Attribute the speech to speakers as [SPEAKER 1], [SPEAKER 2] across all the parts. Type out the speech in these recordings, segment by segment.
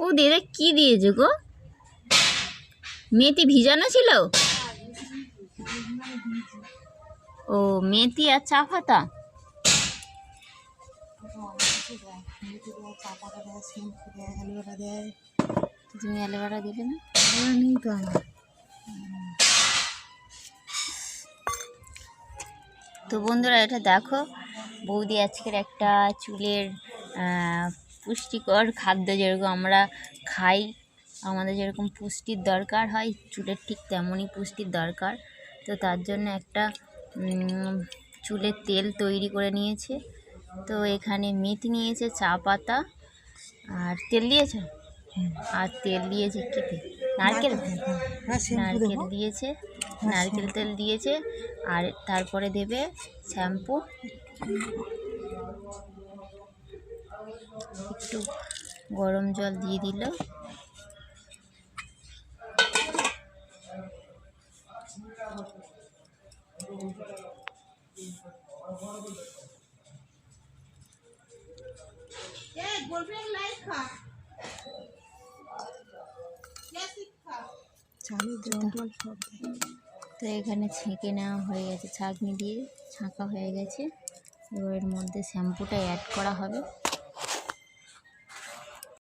[SPEAKER 1] ও দিদা, কি দিয়েছে গো? মেথি ভিজানো ছিল? ও মেথি আর চা পাতা? তুমি অ্যালোভেরা দিলে না?
[SPEAKER 2] তো
[SPEAKER 1] বন্ধুরা, এটা দেখো, বৌদি আজকের একটা চুলের পুষ্টিকর খাদ্য যেরকম আমরা খাই আমাদের যেরকম পুষ্টির দরকার হয় চুলের ঠিক তেমনই পুষ্টির দরকার। তো তার জন্য একটা চুলের তেল তৈরি করে নিয়েছে। তো এখানে মেথি নিয়েছে চা পাতা। আর তেল দিয়েছে? আর তেল দিয়েছে কি তেল নারকেল?
[SPEAKER 2] হ্যাঁ
[SPEAKER 1] নারকেল দিয়েছে নারকেল তেল দিয়েছে। আর তারপরে দেবে শ্যাম্পু। একটু গরম জল দিয়ে দিল। তো এখানে ছেঁকে নেওয়া হয়ে গেছে। ছাঁকনি দিয়ে ছাঁকা হয়ে গেছে। এবার এর মধ্যে শ্যাম্পুটা অ্যাড করা হবে।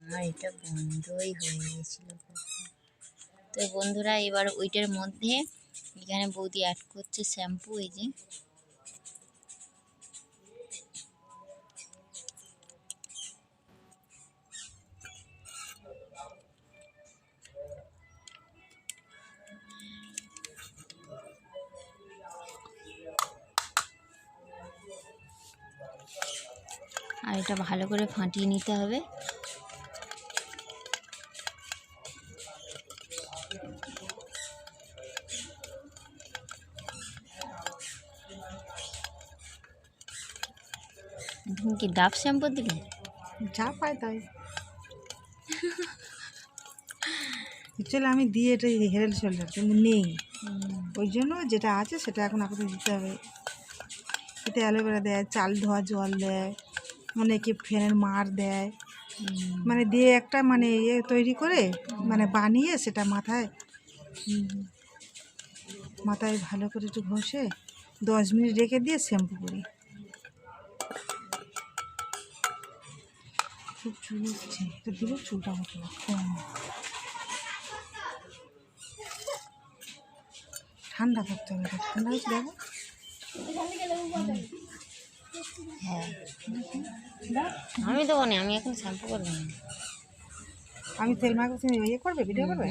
[SPEAKER 1] আমার এটা বন্ধই হয়ে গেছিল তো বন্ধুরা, এবার ওইটার মধ্যে এখানে বৌদি অ্যাড করছে শ্যাম্পু এই যে। আর এটা ভালো করে ফাটিয়ে নিতে হবে। কি ডাব শ্যাম্পু দিলে?
[SPEAKER 2] যা পায় তাই। অ্যাকচুয়ালি আমি দিয়ে এটা হেরেল শোল্ডার কিন্তু নেই। ওই জন্য যেটা আছে সেটা এখন আপাতত দিতে হবে। এতে অ্যালোভেরা দেয় চাল ধোয়া জল দেয় অনেকে ফ্যানের মার দেয়। মানে দিয়ে একটা মানে ইয়ে তৈরি করে মানে বানিয়ে সেটা মাথায় মাথায় ভালো করে একটু ঘষে দশ মিনিট রেখে দিয়ে শ্যাম্পু করি। খুব চুল উঠছে এটা দিলে চুলটা কম। ঠান্ডা করতে হবে। ঠান্ডা হচ্ছে দেখো।
[SPEAKER 1] হ্যাঁ। আমি দেবো না আমি এখন শ্যাম্পু করব না।
[SPEAKER 2] আমি তেল মাখাচ্ছি ইয়ে করবে ভিডিও করবে?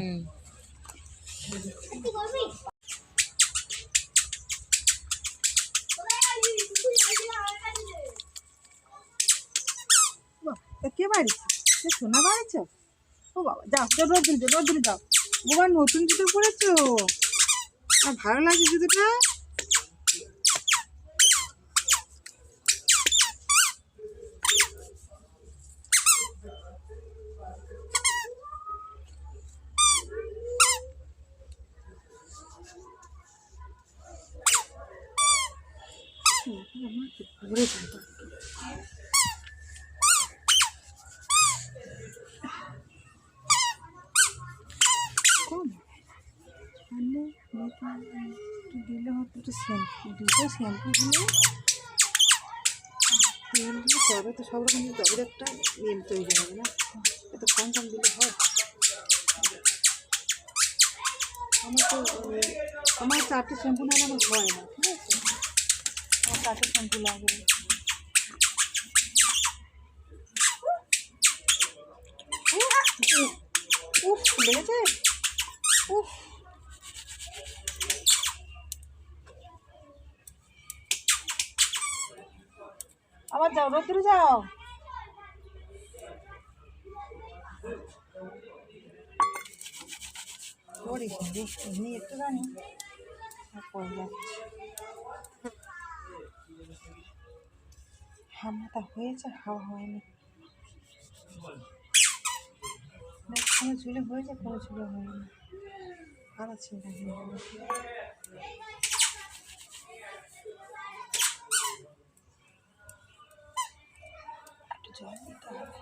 [SPEAKER 2] কে বাড়িছে সে সোনা বাড়িছ ও বাবা যাও যাও রোদ দিন রোদ দিন যাও বাবা নতুন জুতো পরেছো আর ভালো লাগছে জুতোটা ঘুরে যাবো একটু দিলে হতো একটু শ্যাম্পু দুটো শ্যাম্পু দিলে তেল দিলে তবে তো সব রকম তবে একটা মেল তৈরি হবে, না? এত কম কম দিলে হয়? আমার তো আমার চারটে শ্যাম্পু না আমার হয় না, ঠিক আছে? আমার চারটে শ্যাম্পু লাগবে উফ লেগেছে উফ আবার যাও, রোদ্দুরে যাও। করিস না রে এমনি একটু জানি? যাচ্ছে? হয়েছে, হাওয়া হয়নি। কোনো চুলে হয়েছে, কোনো চুলে হয়নি। আর আছে না একটু জল দিতে হবে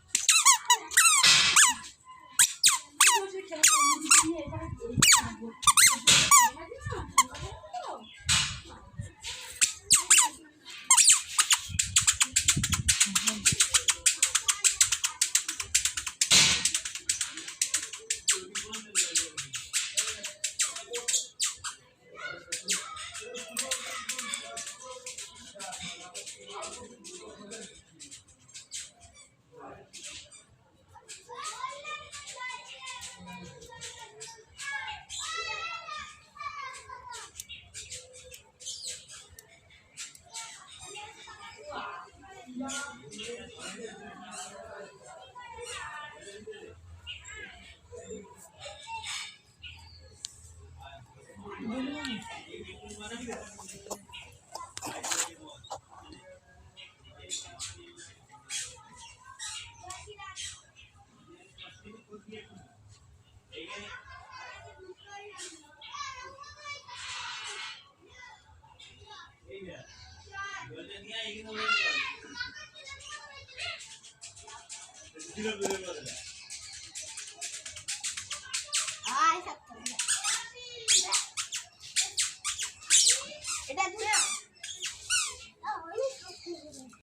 [SPEAKER 2] tirando
[SPEAKER 3] de.